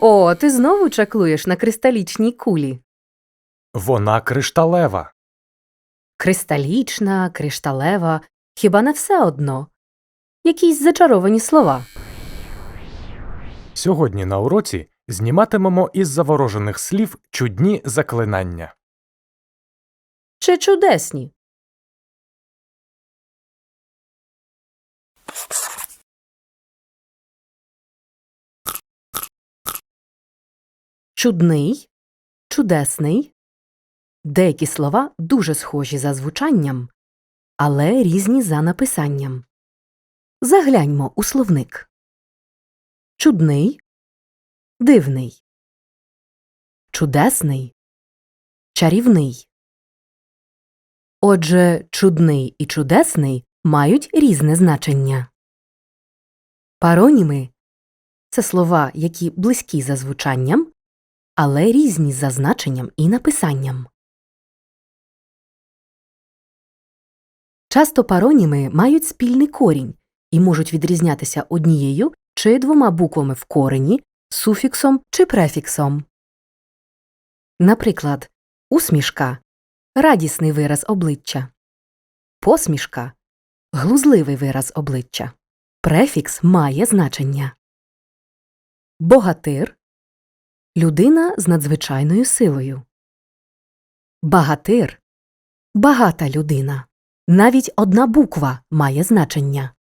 О, ти знову чаклуєш на кристалічній кулі. Вона кришталева. Кристалічна, кришталева, хіба не все одно? Якісь зачаровані слова. Сьогодні на уроці зніматимемо із заворожених слів чудні заклинання. Чи чудесні? Чудний, чудесний. Деякі слова дуже схожі за звучанням, але різні за написанням. Загляньмо у словник. Чудний, дивний, чудесний, чарівний. Отже, чудний і чудесний мають різне значення. Пароніми це слова, які близькі за звучанням, але різні за значенням і написанням. Часто пароніми мають спільний корінь і можуть відрізнятися однією чи двома буквами в корені, суфіксом чи префіксом. Наприклад, усмішка радісний вираз обличчя, посмішка глузливий вираз обличчя. Префікс має значення. Богатир людина з надзвичайною силою. Багатир багата людина. Навіть одна буква має значення.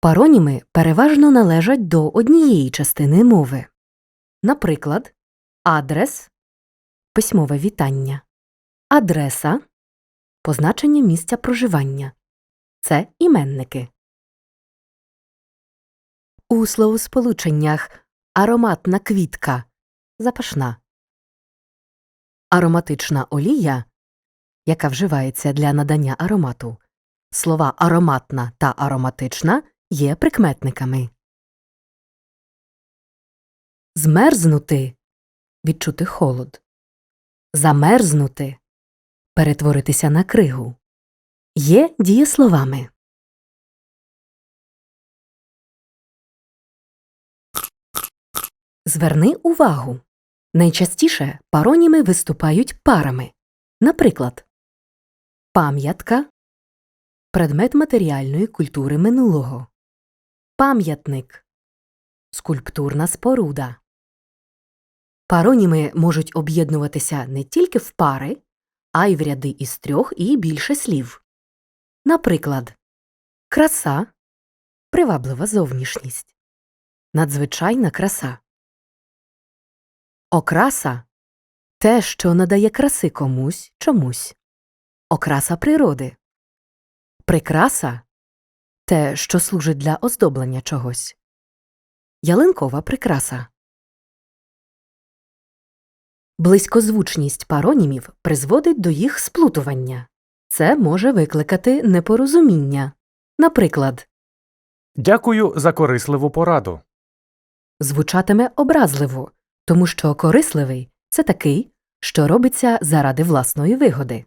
Пароніми переважно належать до однієї частини мови. Наприклад, адрес письмове вітання, адреса позначення місця проживання. Це іменники. У словосполученнях ароматна квітка запашна, ароматична олія, яка вживається для надання аромату. Слова ароматна та ароматична є прикметниками. Змерзнути відчути холод. Замерзнути перетворитися на кригу. Є дієсловами. Зверни увагу. Найчастіше пароніми виступають парами. Наприклад, пам'ятка предмет матеріальної культури минулого, пам'ятник скульптурна споруда. Пароніми можуть об'єднуватися не тільки в пари, а й в ряди із трьох і більше слів. Наприклад, краса приваблива зовнішність, надзвичайна краса. Окраса те, що надає краси комусь чомусь. Окраса природи. Прикраса те, що служить для оздоблення чогось. Ялинкова прикраса. Близькозвучність паронімів призводить до їх сплутування. Це може викликати непорозуміння. Наприклад, Дякую за корисливу пораду. звучатиме образливо, тому що корисливий це такий, що робиться заради власної вигоди.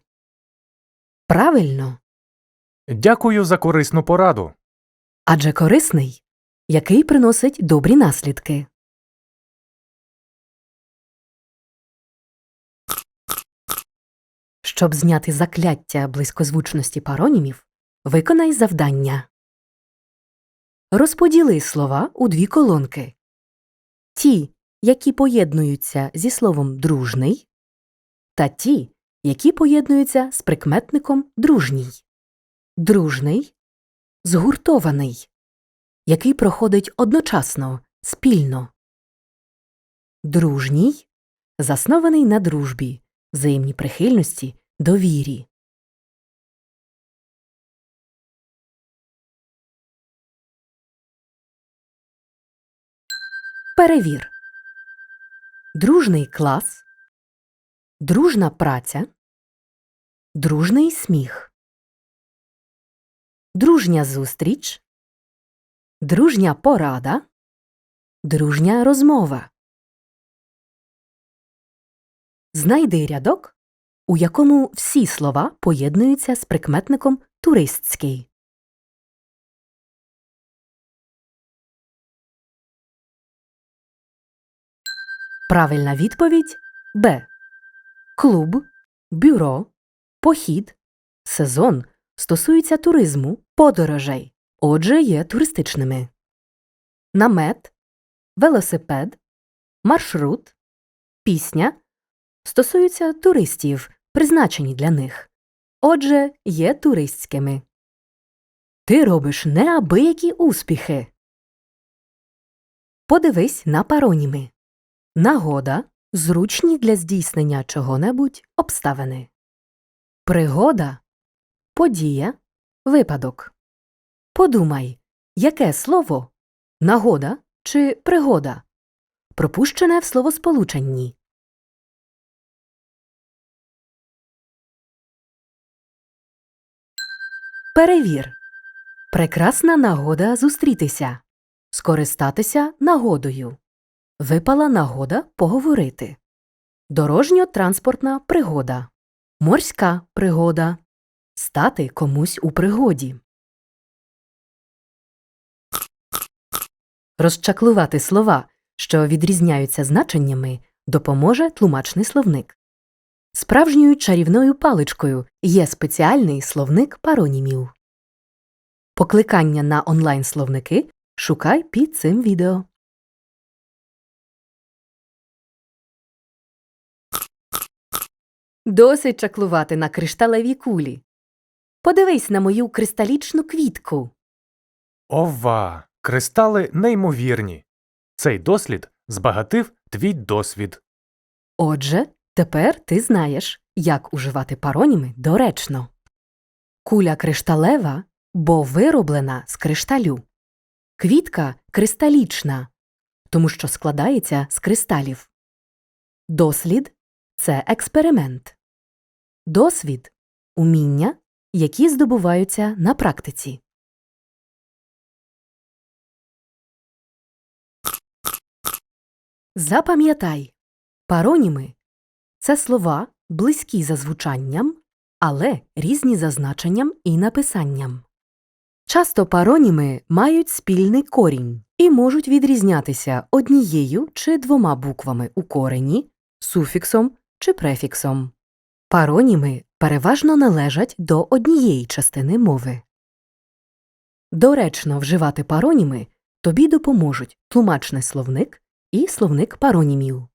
Правильно, Дякую за корисну пораду. адже корисний, який приносить добрі наслідки. Щоб зняти закляття близькозвучності паронімів, виконай завдання. Розподіли слова у дві колонки. Ті, які поєднуються зі словом дружний, та ті, які поєднуються з прикметником дружній. Дружний згуртований, який проходить одночасно, спільно. Дружній заснований на дружбі, взаємній прихильності, довірі. Перевір. Дружний клас. Дружна праця. Дружний сміх. Дружня зустріч. Дружня порада. Дружня розмова. Знайди рядок, у якому всі слова поєднуються з прикметником туристський. Правильна відповідь Б. Клуб, бюро, похід, сезон стосуються туризму, подорожей, отже, є туристичними. Намет, велосипед, маршрут, пісня стосуються туристів, призначені для них, отже, є туристськими. Ти робиш неабиякі успіхи. Подивись на пароніми. Нагода зручні для здійснення чого-небудь обставини. Пригода подія, випадок. Подумай, яке слово нагода чи пригода пропущене в словосполученні. Перевір. Прекрасна нагода зустрітися. Скористатися нагодою. Випала нагода поговорити. Дорожньо-транспортна пригода. Морська пригода. Стати комусь у пригоді. Розчаклувати слова, що відрізняються значеннями, допоможе тлумачний словник. Справжньою чарівною паличкою є спеціальний словник паронімів. Покликання на онлайн-словники шукай під цим відео. Досить чаклувати на кришталевій кулі. Подивись на мою кристалічну квітку. Ова! Кристали неймовірні. Цей дослід збагатив твій досвід. Отже, тепер ти знаєш, як уживати пароніми доречно. Куля кришталева, бо вироблена з кришталю. Квітка кристалічна, тому що складається з кристалів. Дослід це експеримент. Досвід уміння, які здобуваються на практиці. Запам'ятай, пароніми це слова, близькі за звучанням, але різні за значенням і написанням. Часто пароніми мають спільний корінь і можуть відрізнятися однією чи двома буквами у корені, суфіксом чи префіксом. Пароніми переважно належать до однієї частини мови. Доречно вживати пароніми тобі допоможуть тлумачний словник і словник паронімів.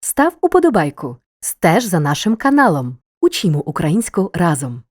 Став уподобайку, стеж за нашим каналом. Учімо українську разом.